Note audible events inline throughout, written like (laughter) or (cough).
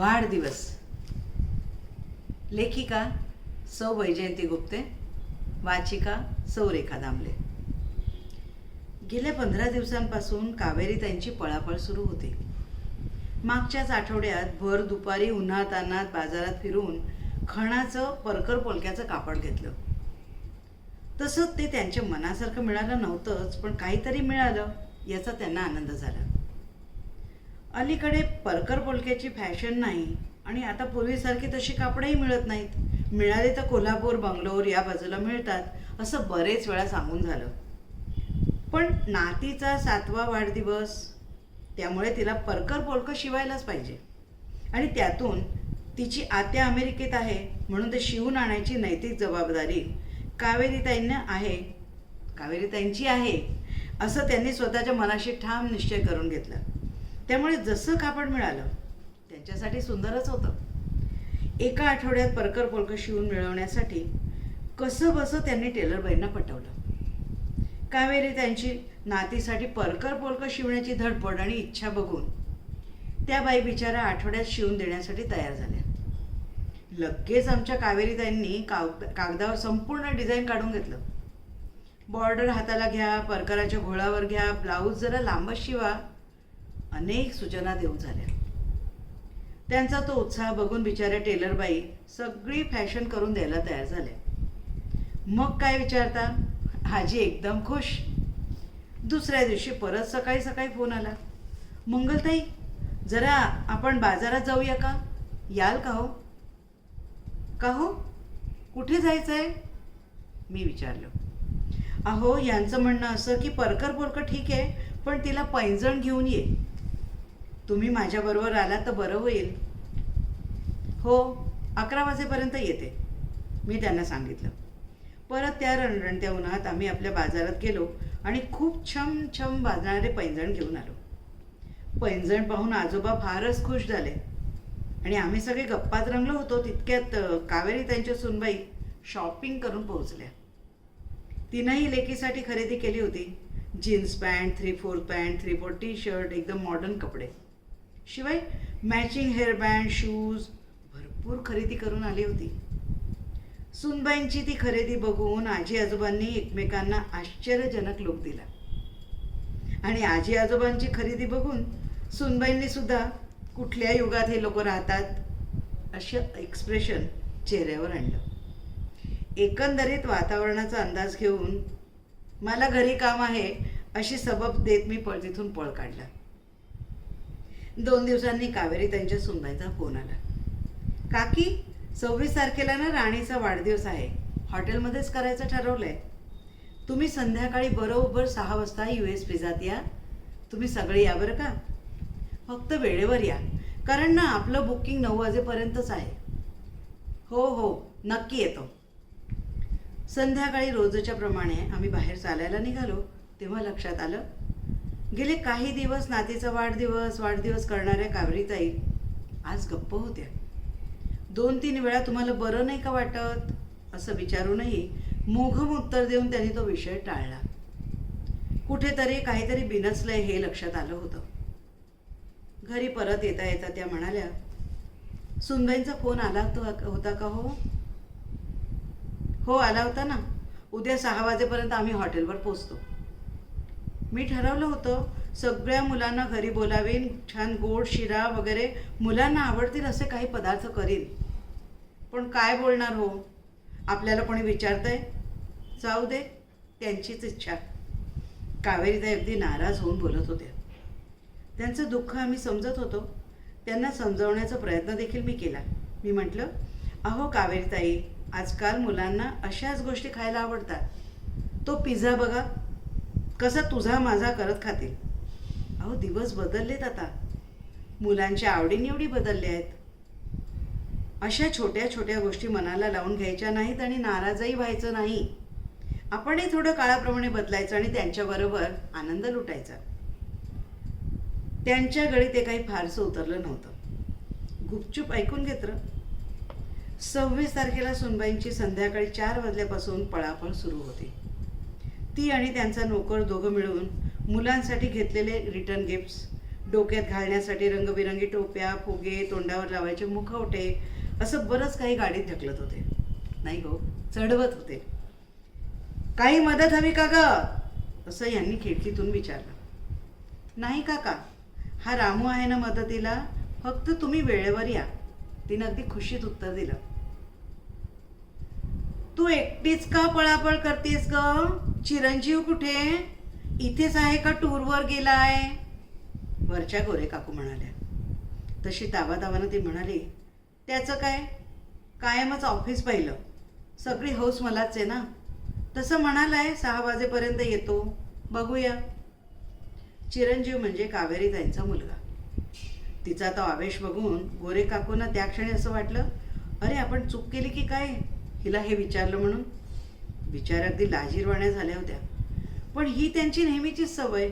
वाढदिवस. लेखिका सौ वैजयंती गुप्ते वाचिका सौ रेखा दामले. गेल्या पंधरा दिवसांपासून कावेरी त्यांची पळापळ सुरू होती. मागच्याच आठवड्यात भर दुपारी उन्हातानात बाजारात फिरून खणाचं परकर पोलक्याचं कापड घेतलं. तसंच ते त्यांच्या मनासारखं मिळालं नव्हतंच पण काहीतरी मिळालं याचा त्यांना आनंद झाला. अलीकडे परकर पोलक्याची फॅशन नाही आणि आता पूर्वीसारखी तशी कापडही मिळत नाहीत. मिळाले तर कोल्हापूर बंगलोर या बाजूला मिळतात असं बरेच वेळा सांगून झालं. पण नातीचा सातवा वाढदिवस त्यामुळे तिला परकर पोलकं शिवायलाच पाहिजे. आणि त्यातून तिची आत्या अमेरिकेत आहे म्हणून ते शिवून आणायची नैतिक जबाबदारी कावेरीताईंना आहे कावेरीताईंची आहे असं त्यांनी स्वतःच्या मनाशी ठाम निश्चय करून घेतला. त्यामुळे जसं कापड मिळालं त्यांच्यासाठी सुंदरच होतं. एका आठवड्यात परकर पोलकं शिवून मिळवण्यासाठी कसं बसं त्यांनी टेलरबाईंना पटवलं. कावेरी त्यांची नातीसाठी परकर पोलकं शिवण्याची धडपड आणि इच्छा बघून त्या बाई बिचारा आठवड्यात शिवून देण्यासाठी तयार झाल्या. लगेच आमच्या कावेरीताईंनी काग कागदावर संपूर्ण डिझाईन काढून घेतलं. बॉर्डर हाताला घ्या परकराच्या घोळावर घ्या ब्लाऊज जरा लांबच शिवा अनेक सूचना देऊ झाल्या. त्यांचा तो उत्साह बघून बिचाऱ्या टेलरबाई सगळी फॅशन करून द्यायला तयार झाल्या. मग काय विचारता? हाजी एकदम खुश. दुसऱ्या दिवशी परत सकाळी सकाळी फोन आला. मंगलताई जरा आपण बाजारात जाऊया का? याल का हो? का हो? कुठे जायचं आहे मी विचारलं. अहो यांचं म्हणणं असं की परकर पोरकर ठीक आहे पण तिला पैंजण घेऊन ये. तुम्ही माझ्याबरोबर आला तर बरं होईल. हो अकरा वाजेपर्यंत येते. मी त्यांना सांगितलं. परत त्या रणरणत्या उन्हात आम्ही आपल्या बाजारात गेलो आणि खूप छम छम वाजणारे पैंजण घेऊन आलो. पैंजण पाहून आजोबा फारच खुश झाले. आणि आम्ही सगळे गप्पात रंगलो होतो तितक्यात कावेरी त्यांच्या सुनबाई शॉपिंग करून पोहोचल्या. तिनंही लेकीसाठी खरेदी केली होती. Jeans pant three fourth pant three four T shirt एकदम मॉडर्न कपडे. शिवाय मॅचिंग हेअरबँड शूज भरपूर खरेदी करून आली होती. सुनबाईंची ती खरेदी बघून आजी आजोबांनी एकमेकांना आश्चर्यजनक लोक दिला. आणि आजी आजोबांची खरेदी बघून सुनबाईंनी सुद्धा कुठल्या युगात हे लोक राहतात असं एक्सप्रेशन चेहऱ्यावर आणलं. एकंदरीत वातावरणाचा अंदाज घेऊन मला घरी काम आहे अशी सबब देत मी पळ तिथून पळ काढला. दोन दिवसांनी कावेरी त्यांच्या सुनबाईचा फोन आला. काकी सव्वीस तारखेला ना राणीचा वाढदिवस आहे. हॉटेलमध्येच करायचं ठरवलं आहे तुम्ही संध्याकाळी बरोबर सहा वाजता यू एस पिझात या. तुम्ही सगळे या बरं का? फक्त वेळेवर या. कारण ना आपलं बुकिंग नऊ वाजेपर्यंतच आहे. हो हो नक्की येतो. संध्याकाळी रोजच्या प्रमाणे आम्ही बाहेर चालायला निघालो तेव्हा लक्षात आलं गेले काही दिवस नातीचा वाढदिवस वाढदिवस करणाऱ्या कावरीताई आज गप्प होत्या. दोन तीन वेळा तुम्हाला बरं नाही का वाटत? असं विचारूनही मोघम उत्तर देऊन त्यांनी तो विषय टाळला. कुठेतरी काहीतरी बिनसलंय हे लक्षात आलं होतं. घरी परत येता येता त्या म्हणाल्या सुनबाईंचा फोन आला तो होता का हो? हो आला होता ना. उद्या सहा वाजेपर्यंत आम्ही हॉटेलवर पोचतो. मी ठरवलं होतं सगळ्या मुलांना घरी बोलावीन छान गोड शिरा वगैरे. मुलांना आवडतील असे काही पदार्थ करीन. पण काय बोलणार हो? आपल्याला कोणी विचारतंय? जाऊ दे त्यांचीच इच्छा. कावेरीताई अगदी नाराज होऊन बोलत होत्या. त्यांचं दुःख आम्ही समजत होतो. त्यांना समजावण्याचा प्रयत्न देखील मी केला. मी म्हटलं अहो कावेरीताई आजकाल मुलांना अशाच गोष्टी खायला आवडतात. तो पिझ्झा बघा कसं तुझा माझा करत खातील? अहो दिवस बदललेत आता. मुलांच्या आवडीनिवडी बदलल्या आहेत. अशा छोट्या छोट्या गोष्टी मनाला लावून घ्यायच्या नाहीत आणि नाराजही व्हायचं नाही. आपणही थोडं काळाप्रमाणे बदलायचं आणि त्यांच्याबरोबर आनंद लुटायचा. त्यांच्या गळी ते काही फारसं उतरलं नव्हतं. गुपचूप ऐकून घेतलं सव्वीस तारखेला सुनबाईंची संध्याकाळी चार वाजल्यापासून पळापळ सुरू होती. ती आणि त्यांचा नोकर दोघं मिळून मुलांसाठी घेतलेले रिटर्न गिफ्ट्स डोक्यात घालण्यासाठी रंगबिरंगी टोप्या फुगे तोंडावर लावायचे मुखवटे असं बरंच काही गाडीत ढकलत होते. नाही गो चढवत होते. काही मदत हवी का ग? असं यांनी खिडकीतून विचारलं. नाही काका हा रामू आहे ना मदतीला? फक्त तुम्ही वेळेवर या. तिनं अगदी खुशीत उत्तर दिलं. तू एकटीच का पळापळ करतेस ग? चिरंजीव कुठे? इथेच आहे का टूरवर गेलाय? वरच्या गोरे काकू म्हणाल्या. तशी दाबादाबानं ती म्हणाली त्याचं काय? कायमच ऑफिस पाहिलं. सगळी हौस मलाच आहे ना? तसं म्हणालाय सहा वाजेपर्यंत येतो. बघूया. चिरंजीव म्हणजे कावेरी त्यांचा मुलगा. तिचा तो आवेश बघून गोरे काकूंना त्या क्षणी असं वाटलं अरे आपण चूक केली की काय? हिला हे विचारलं म्हणून. विचार अगदी लाजीरवाण्या झाल्या होत्या. पण ही त्यांची नेहमीचीच सवय.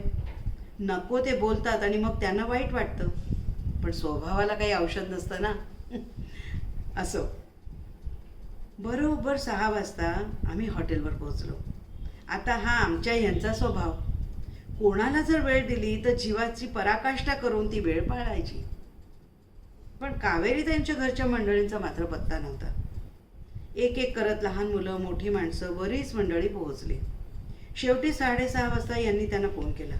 नको ते बोलतात आणि मग त्यांना वाईट वाटतं. पण स्वभावाला काही औषध नसतं ना. (laughs) असो. बरोबर सहा वाजता आम्ही हॉटेलवर पोहोचलो. आता हा आमच्या यांचा स्वभाव. कोणाला जर वेळ दिली तर जीवाची पराकाष्ठा करून ती वेळ पाळायची. पण कावेरी त्यांच्या घरच्या मंडळींचा मात्र पत्ता नव्हता. एक एक करत लहान मुलं मोठी माणसं बरीच मंडळी पोहोचली. शेवटी साडेसहा वाजता यांनी त्यांना फोन केला.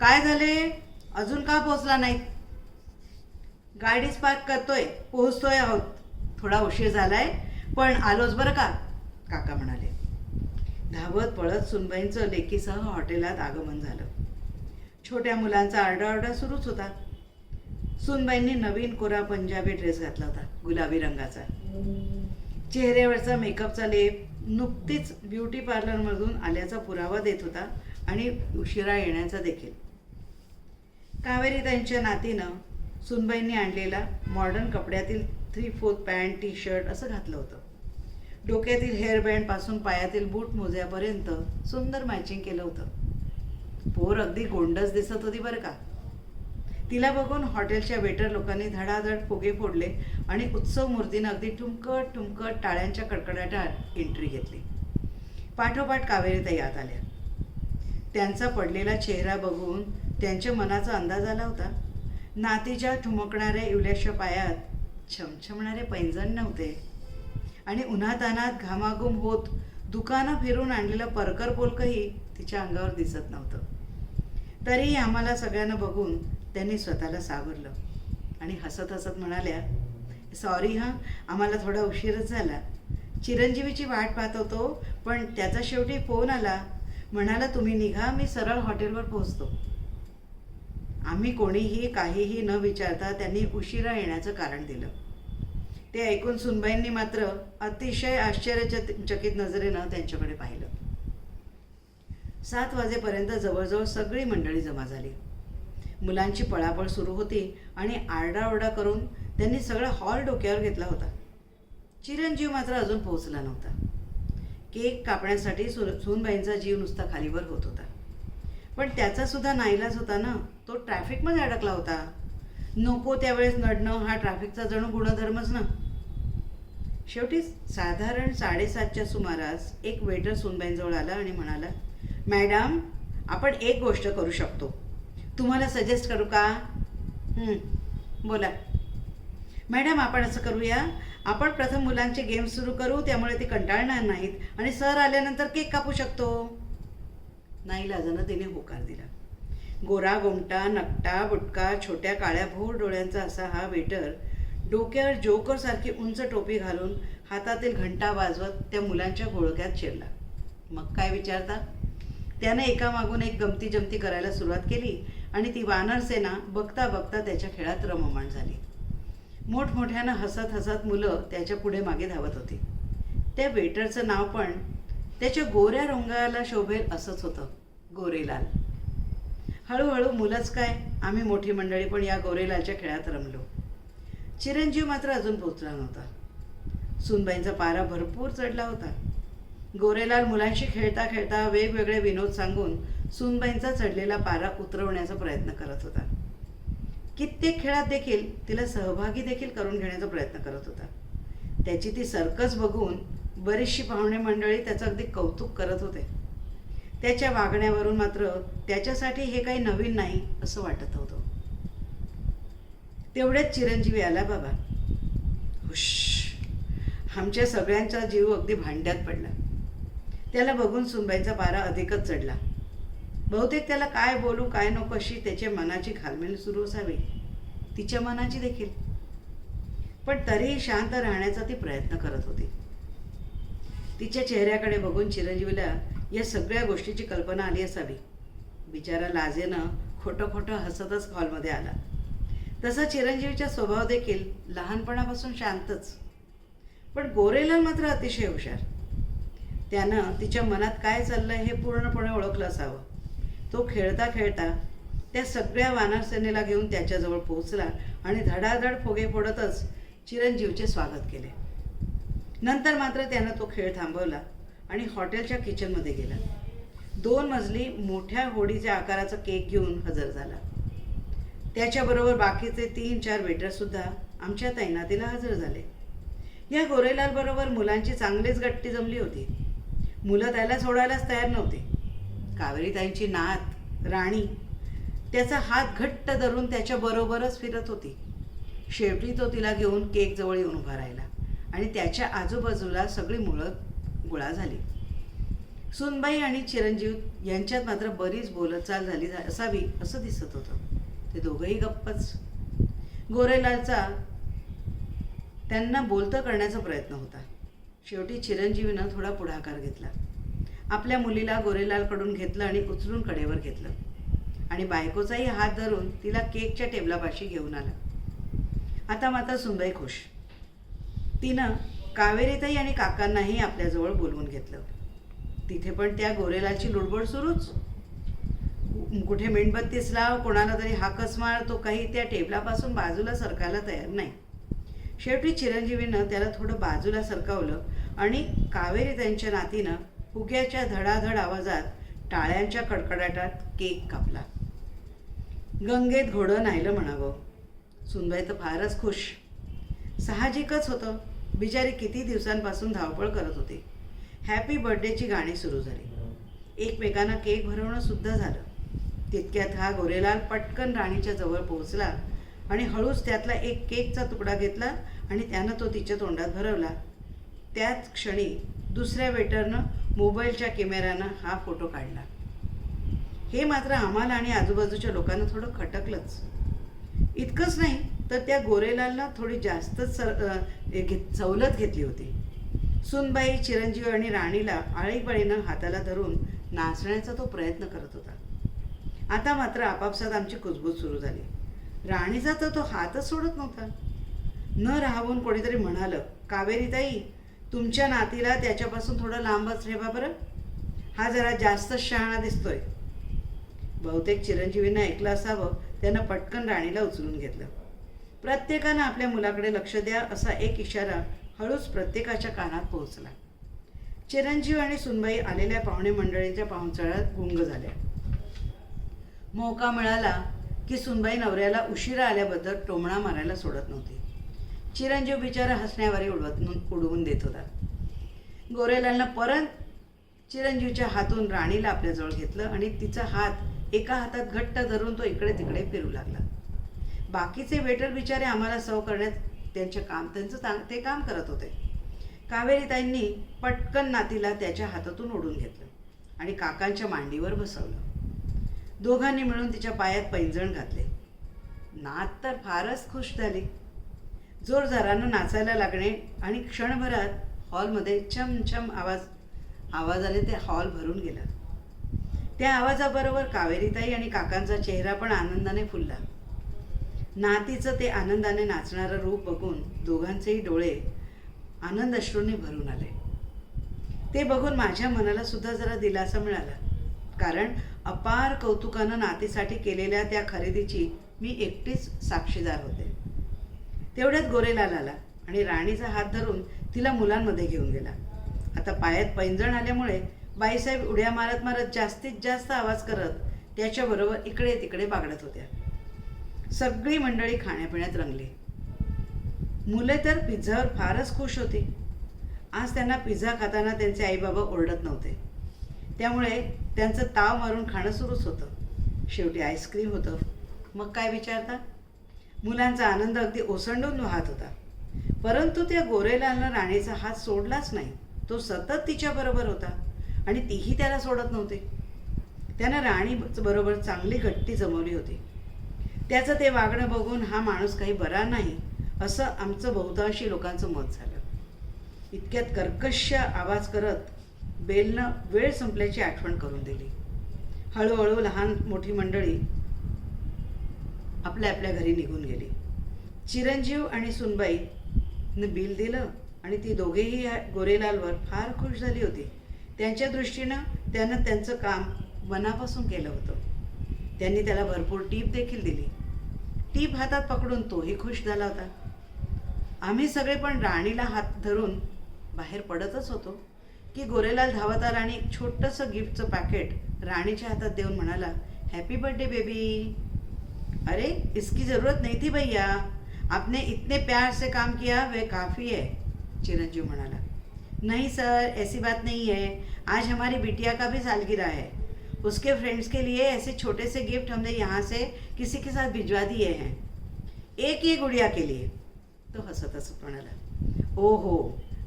काय झाले? अजून का पोहोचला नाही गाडीच पार्क करतोय पोहोचतोय आहोत. थोडा उशीर झालाय पण आलोच बरं का? काका म्हणाले. धावत पळत सुनबाईंचं लेकीसह हॉटेलात आगमन झालं. छोट्या मुलांचा आरडाओरडा सुरूच होता. सुनबाईंनी नवीन कोरा पंजाबी ड्रेस घातला होता गुलाबी रंगाचा. चेहऱ्यावरचा मेकअपचा लेप नुकतीच ब्युटी पार्लरमधून आल्याचा पुरावा देत होता आणि उशिरा येण्याचा देखील. कावेरी त्यांच्या नातीनं सुनबाईंनी आणलेला modern कपड्यातील three fourth pant T shirt असं घातलं होतं. डोक्यातील हेअरबँडपासून पायातील बूट मोज्यापर्यंत सुंदर मॅचिंग केलं होतं. पोर अगदी गोंडस दिसत होती बरं का? तिला बघून हॉटेलच्या वेटर लोकांनी धडाधड फुगे फोडले आणि उत्सव मूर्तीनं अगदी ठुमकट ठुमकट टाळ्यांच्या कडकडाटात एंट्री घेतली. पाठोपाठ कावेरीताई आत आल्या. त्यांचा पडलेला चेहरा बघून त्यांच्या मनाचा अंदाज आला होता. नातीच्या ठुमकणाऱ्या इवल्याच्या पायात छमछमणारे पैंजण नव्हते. आणि उन्हातानात घामाघूम होत दुकानं फिरून आणलेलं परकर पोलकही तिच्या अंगावर दिसत नव्हतं. तरीही आम्हाला सगळ्यांना बघून त्यांनी स्वतःला सावरलं. आणि हसत हसत म्हणाल्या सॉरी हां आम्हाला थोडा उशीरच झाला. चिरंजीवीची वाट पाहत होतो पण त्याचा शेवटी फोन आला. म्हणाला तुम्ही निघा मी सरळ हॉटेलवर पोहोचतो. आम्ही कोणीही काहीही न विचारता त्यांनी उशिरा येण्याचं कारण दिलं. ते ऐकून सुनबाईंनी मात्र अतिशय आश्चर्यचकित नजरेनं त्यांच्याकडे पाहिलं. सात वाजेपर्यंत जवळजवळ सगळी मंडळी जमा झाली. मुलांची पळापळ सुरू होती आणि आरडाओरडा करून त्यांनी सगळा हॉल डोक्यावर घेतला होता. चिरंजीव मात्र अजून पोहोचला नव्हता. केक कापण्यासाठी सु सुनबाईंचा जीव नुसता खालीवर होत होता. पण त्याचासुद्धा नाईलाज होता ना तो ट्रॅफिकमध्ये अडकला होता. नको त्यावेळेस नडणं हा ट्रॅफिकचा जणू गुणधर्मच ना. शेवटी साधारण साडेसातच्या सुमारास एक वेटर सुनबाईंजवळ आला आणि म्हणाला मॅडम आपण एक गोष्ट करू शकतो. तुम्हाला सजेस्ट करू का? बोला. मॅडम आपण असं करूया. आपण प्रथम मुलांचे गेम सुरू करू त्यामुळे ते कंटाळणार नाहीत. आणि सर आल्यानंतर केक कापू शकतो. नाही लाजानं तिने होकार दिला. गोरा गोमटा नकटा बुटका छोट्या काळ्या भोर डोळ्यांचा असा हा वेटर डोक्यावर जोकरसारखी उंच टोपी घालून हातातील घंटा वाजवत त्या मुलांच्या घोळक्यात शिरला मग काय विचारता? त्यानं एकामागून एक गमती जमती करायला सुरुवात केली. आणि ती वानरसेना बघता बघता त्याच्या खेळात रममाण झाली. मोठमोठ्यानं हसत हसत मुलं त्याच्या पुढे मागे धावत होती. त्या वेटरचं नाव पण त्याच्या गोऱ्या रंगाला शोभेल असंच होतं गोरेलाल. हळूहळू मुलंच काय आम्ही मोठी मंडळी पण या गोरेलालच्या खेळात रमलो. चिरंजीव मात्र अजून पोचला नव्हता. सुनबाईंचा पारा भरपूर चढला होता. गोरेलाल मुलांशी खेळता खेळता वेगवेगळे विनोद सांगून सुनबाईंचा चढलेला पारा उतरवण्याचा प्रयत्न करत होता. कित्येक खेळात देखील तिला सहभागी देखील करून घेण्याचा प्रयत्न करत होता. त्याची ती सर्कस बघून बरीचशी पाहुणे मंडळी त्याचं अगदी कौतुक करत होते. त्याच्या वागण्यावरून मात्र त्याच्यासाठी हे काही नवीन नाही असं वाटत होतं. तेवढ्याच चिरंजीवी आला बाबा हुश. आमच्या सगळ्यांचा जीव अगदी भांड्यात पडला. त्याला बघून सुनबाईचा पारा अधिकच चढला. बहुतेक त्याला काय बोलू काय नको अशी त्याच्या मनाची घालमेल सुरू असावी. तिच्या मनाची देखील. पण तरीही शांत राहण्याचा ती प्रयत्न करत होती. तिच्या चेहऱ्याकडे बघून चिरंजीवीला या सगळ्या गोष्टीची कल्पना आली असावी. बिचारा लाजेनं खोटं खोटं हसतच हॉलमध्ये आला. तसा चिरंजीवीचा स्वभाव देखील लहानपणापासून शांतच. पण गोरेलाल मात्र अतिशय हुशार. त्यानं तिच्या मनात काय चाललं हे पूर्णपणे ओळखलं असावं. तो खेळता खेळता त्या सगळ्या वानरसेनेला घेऊन त्याच्याजवळ पोहोचला आणि धडाधड फुगे फोडतच चिरंजीवचे स्वागत केले. नंतर मात्र त्यानं तो खेळ थांबवला आणि हॉटेलच्या किचनमध्ये गेला. दोन मजली मोठ्या होडीच्या आकाराचा केक घेऊन हजर झाला. त्याच्याबरोबर बाकीचे तीन चार वेटरसुद्धा आमच्या तैनातीला हजर झाले. या गोरेलालबरोबर मुलांची चांगलीच गट्टी जमली होती. मुलं त्याला सोडायलाच तयार नव्हती. कावेरीताईंची नात राणी त्याचा हात घट्ट धरून त्याच्या बरोबरच फिरत होती. शेवटी तो तिला घेऊन केक जवळ येऊन उभा राहिला आणि त्याच्या आजूबाजूला सगळी मुळं गोळा झाली. सुनबाई आणि चिरंजीव यांच्यात मात्र बरीच बोलचाल झाली असावी असं दिसत होतं. ते दोघंही गप्पच. गोरेलालचा त्यांना बोलतं करण्याचा प्रयत्न होता. शेवटी चिरंजीवीनं थोडा पुढाकार घेतला. आपल्या मुलीला गोरेलालकडून घेतलं आणि उचलून कडेवर घेतलं. आणि बायकोचाही हात धरून तिला केकच्या टेबलापाशी घेऊन आला. आता मात्र सुनबाई खुश. तिनं कावेरीताई आणि काकांनाही आपल्याजवळ बोलवून घेतलं. तिथे पण त्या गोरेलालची लुडबड सुरूच. कुठे मेणबत्तीस लाव कोणाला तरी हाकस मार तो काही त्या टेबलापासून बाजूला सरकायला तयार नाही. शेवटी चिरंजीवीनं त्याला थोडं बाजूला सरकावलं आणि कावेरी त्यांच्या नातीनं फुग्याच्या धडाधड आवाजात टाळ्यांच्या कडकडाटात केक कापला. गंगेत घोडं नाहीलं म्हणावं. सुनबाई तर फारच खुश. साहजिकच होतं. बिचारी किती दिवसांपासून धावपळ करत होती. हॅपी बर्थडेची गाणी सुरू झाली. एकमेकांना केक भरवणं सुद्धा झालं. तितक्यात हा गोरेलाल पटकन राणीच्या जवळ पोहोचला आणि हळूच त्यातला एक केकचा तुकडा घेतला आणि त्यानं तो तिच्या तोंडात भरवला. त्याच क्षणी दुसऱ्या वेटरनं मोबाईलच्या कॅमेऱ्यानं हा फोटो काढला. हे मात्र आम्हाला आणि आजूबाजूच्या लोकांना थोडं खटकलंच. इतकंच नाही तर त्या गोरेलालला थोडी जास्तच सर घेत सवलत घेतली होती. सुनबाई चिरंजीव आणि राणीला आळीपाळीनं हाताला धरून नाचण्याचा तो प्रयत्न करत होता. आता मात्र आपापसात आमची कुजबूज सुरू झाली. राणीचा तर तो हातच सोडत नव्हता. न राहून कोणीतरी म्हणालं कावेरीताई तुमच्या नातीला त्याच्यापासून थोडं लांबच ठेवा बरं. हा जरा जास्तच शहाणा दिसतोय. बहुतेक चिरंजीवीनं ऐकलं असावं त्यानं पटकन राणीला उचलून घेतलं. प्रत्येकानं आपल्या मुलाकडे लक्ष द्या असा एक इशारा हळूच प्रत्येकाच्या कानात पोहोचला. चिरंजीव आणि सुनबाई आलेल्या पाहुणे मंडळींच्या पाहुणचाळ्यात गुंग झाल्या. मौका मिळाला की सुनबाई नवऱ्याला उशिरा आल्याबद्दल टोमणा मारायला सोडत नव्हती. चिरंजीव बिचारा हसण्यावारी उडवत उडवून देत होता. गोरेलालनं परत चिरंजीवच्या हातून राणीला आपल्याजवळ घेतलं आणि तिचा हात एका हातात घट्ट धरून तो इकडे तिकडे फिरू लागला. बाकीचे वेटर बिचारे आम्हाला सव करण्यात त्यांचे काम त्यांचं ता- ते काम करत होते. कावेरीताईंनी पटकन नातीला त्याच्या हातातून ओढून घेतलं आणि काकांच्या मांडीवर बसवलं. दोघांनी मिळून तिच्या पायात पैंजण घातले. नात तर फारच खुश झाली. जोरजोरानं नाचायला लागणे आणि क्षणभरात हॉलमध्ये छमछम आवाज आवाजाने ते हॉल भरून गेला. त्या आवाजाबरोबर कावेरीताई आणि काकांचा चेहरा पण आनंदाने फुलला. नातीचं ते आनंदाने नाचणारं रूप बघून दोघांचेही डोळे आनंद अश्रूंनी भरून आले. ते बघून माझ्या मनाला सुद्धा जरा दिलासा मिळाला. कारण अपार कौतुकानं नातीसाठी केलेल्या त्या खरेदीची मी एकटीच साक्षीदार होते. तेवढ्यात गोरेलाल आला आणि राणीचा हात धरून तिला मुलांमध्ये घेऊन गेला. आता पायात पैंजण आल्यामुळे बाईसाहेब उड्या मारत मारत जास्तीत जास्त आवाज करत त्याच्याबरोबर इकडे तिकडे बागडत होत्या. सगळी मंडळी खाण्यापिण्यात रंगली. मुले तर पिझ्झावर फारच खुश होती. आज त्यांना पिझ्झा खाताना त्यांचे आईबाबा ओरडत नव्हते. त्यामुळे त्यांचं ताव मारून खाणं सुरूच होतं. शेवटी आईस्क्रीम होतं. मग काय विचारता? मुलांचा आनंद अगदी ओसंडून वाहत होता. परंतु त्या गोरेलालनं राणीचा हात सोडलाच नाही. तो सतत तिच्याबरोबर होता आणि तीही त्याला सोडत नव्हते. त्यानं राणी बरोबर चांगली गट्टी जमवली होती. त्याचं ते वागणं बघून हा माणूस काही बरा नाही असं आमचं बहुतांशी लोकांचं मत झालं. इतक्यात कर्कश आवाज करत बेलनं वेळ संपल्याची आठवण करून दिली. हळूहळू लहान मोठी मंडळी आपल्या आपल्या घरी निघून गेली. चिरंजीव आणि सुनबाईनं बिल दिलं आणि ती दोघेही या गोरेलालवर फार खुश झाली होती. त्यांच्या दृष्टीनं त्यानं त्यांचं काम मनापासून केलं होतं. त्यांनी त्याला भरपूर टीप देखील दिली. टीप हातात पकडून तोही खुश झाला होता. आम्ही सगळे पण राणीला हात धरून बाहेर पडतच होतो की गोरेलाल धावत आला आणि एक छोटंसं गिफ्टचं पॅकेट राणीच्या हातात देऊन म्हणाला हॅपी बर्थडे बेबी अरे, इसकी ज़रूरत नहीं थी भैया। आपने इतने प्यार से काम किया, वह काफ़ी है, चिरंजीव म्हणाला नहीं सर, ऐसी बात नहीं है। आज हमारी बिटिया का भी सालगिरह है। उसके फ्रेंड्स के लिए ऐसे छोटे से गिफ्ट हमने यहाँ से किसी के साथ भिजवा दिए हैं। एक ही गुड़िया के लिए। तो हंसत हंसत म्हणाला ओहो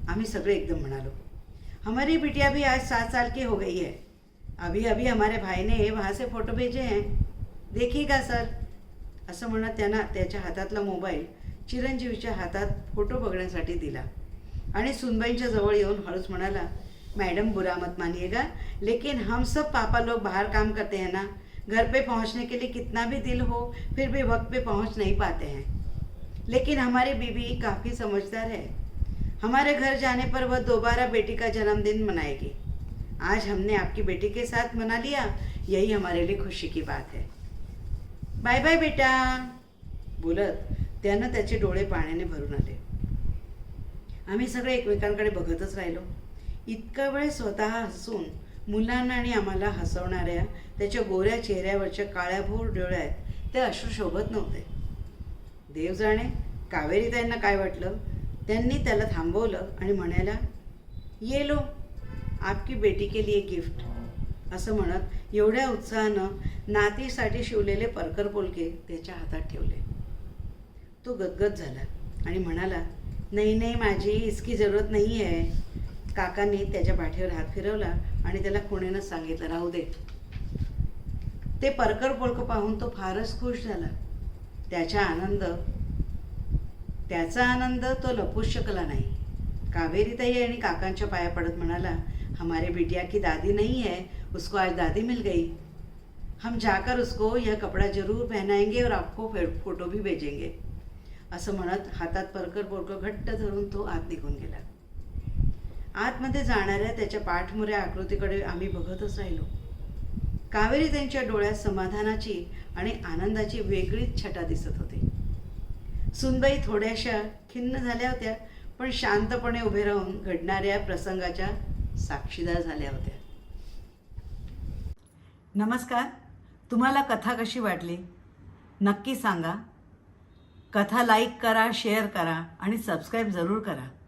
आम्ही सगळे एकदम म्हणालो हमारी बिटिया भी आज सात साल की हो गई है। अभी अभी हमारे भाई ने वहाँ से फ़ोटो भेजे हैं। देखिएगा सर। असं म्हणत त्यांना त्याच्या हातातला मोबाईल चिरंजीवीच्या हातात फोटो बघण्यासाठी दिला. आणि सुनबाईंच्या जवळ येऊन हळूच म्हणाला मैडम बुरा मत मानिएगा लेकिन हम सब पापा लोग बाहर काम करते हैं ना? घर पे पहुंचने के लिए कितना भी दिल हो फिर भी वक्त पे पहुंच नहीं पाते हैं। लेकिन हमारी बीबी काफ़ी समझदार है। हमारे घर जाने पर वह दोबारा बेटी का जन्मदिन मनाएगी। आज हमने आपकी बेटी के साथ मना लिया। यही हमारे लिए खुशी की बात है। बाय बाय बेटा. बोलत त्यानं त्याचे डोळे पाण्याने भरून आले. आम्ही सगळे एकमेकांकडे बघतच राहिलो. इतका वेळ स्वतः हसून मुलांना आणि आम्हाला हसवणाऱ्या त्याच्या गोऱ्या चेहऱ्यावरच्या काळ्याभोर डोळ्यात ते अश्रू शोभत नव्हते. देव जाणे कावेरी त्यांना काय वाटलं? त्यांनी त्याला थांबवलं आणि म्हणायला ये लो आपकी बेटी के लिए गिफ्ट असं म्हणत एवढ्या उत्साहानं नातीसाठी शिवलेले परकर पोलके त्याच्या हातात ठेवले. तो गदगद झाला आणि म्हणाला नाही नाही माझी इसकी जरूरत नाही आहे काकांनी त्याच्या पाठीवर हात फिरवला आणि त्याला खुणेनं सांगितलं राहू दे. ते परकर पोलकं पाहून तो फारच खुश झाला. त्याचा आनंद त्याचा आनंद तो लपूच शकला नाही. कावेरीताई आणि काकांच्या पाया पडत म्हणाला हमारे बिटिया की दादी नाही आहे उसको आज दादी मिल गई। हम जाकर उसको यह कपड़ा जरूर पहनाएंगे और आपको फोटो भी भेजेंगे। असं म्हणत हातात परकर बोरकर घट्ट धरून तो आत निघून गेला। आतमध्ये जाणाऱ्या त्याच्या पाठमुऱ्या आकृतीकडे आम्ही बघतच राहिलो कावेरी त्यांच्या डोळ्यात समाधानाची आणि आनंदाची वेगळीच छटा दिसत होती। सुनबाई थोड्याशा खिन्न झाल्या होत्या पण शांतपणे उभे राहून घडणाऱ्या प्रसंगाच्या साक्षीदार झाल्या होत्या। नमस्कार. तुम्हाला कथा कशी वाटली? नक्की सांगा. कथा लाईक करा शेअर करा आणि सबस्क्राईब जरूर करा.